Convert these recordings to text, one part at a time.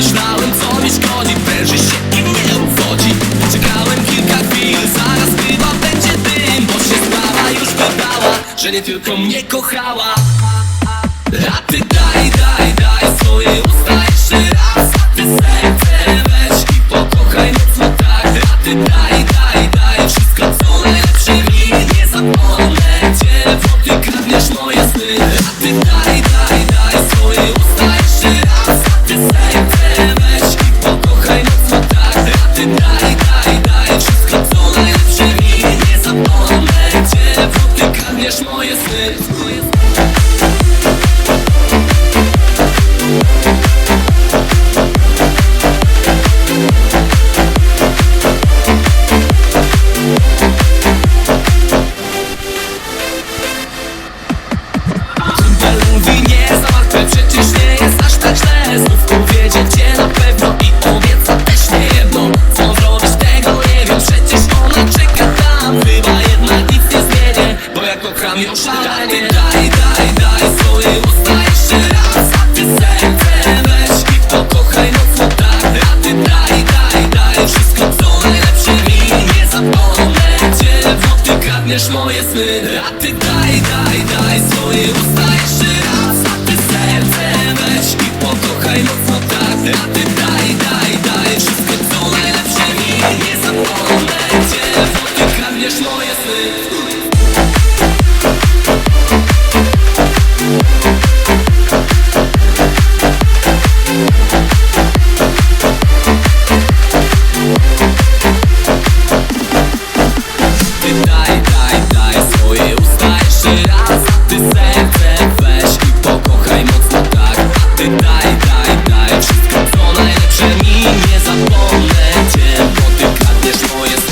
Myślałem co mi szkodzi, węży się i nie uwodzi. Czekałem kilka chwil, zaraz chyba będzie dym Bo się sprawa już wydała, że nie tylko mnie kochała. A ty daj, daj, daj swoje usta jeszcze raz. A ty serce weź i pokochaj mocno tak. A ty daj, daj, daj wszystko co najlepsze mi Nie zapomnę cię, bo ty kradniesz moje sny. A ty daj, daj kradniesz moje sny. Mówi nie za martwe, przecież nie jest aż tak źle. Znów jak okrami oszalenie Ty daj, daj, daj swoje usta jeszcze raz. A ty serce weź i pokochaj mocno tak. A ty daj, daj, daj wszystko co najlepsze mi. Nie zapomnę cię, bo ty kradniesz moje sny. A ty daj, daj, daj swoje usta jeszcze raz. A ty serce weź i pokochaj mocno tak. A ty daj, daj, daj wszystko co najlepsze mi. Nie zapomnę cię, bo ty kradniesz moje sny.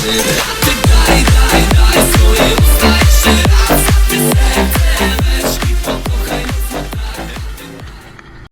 baby.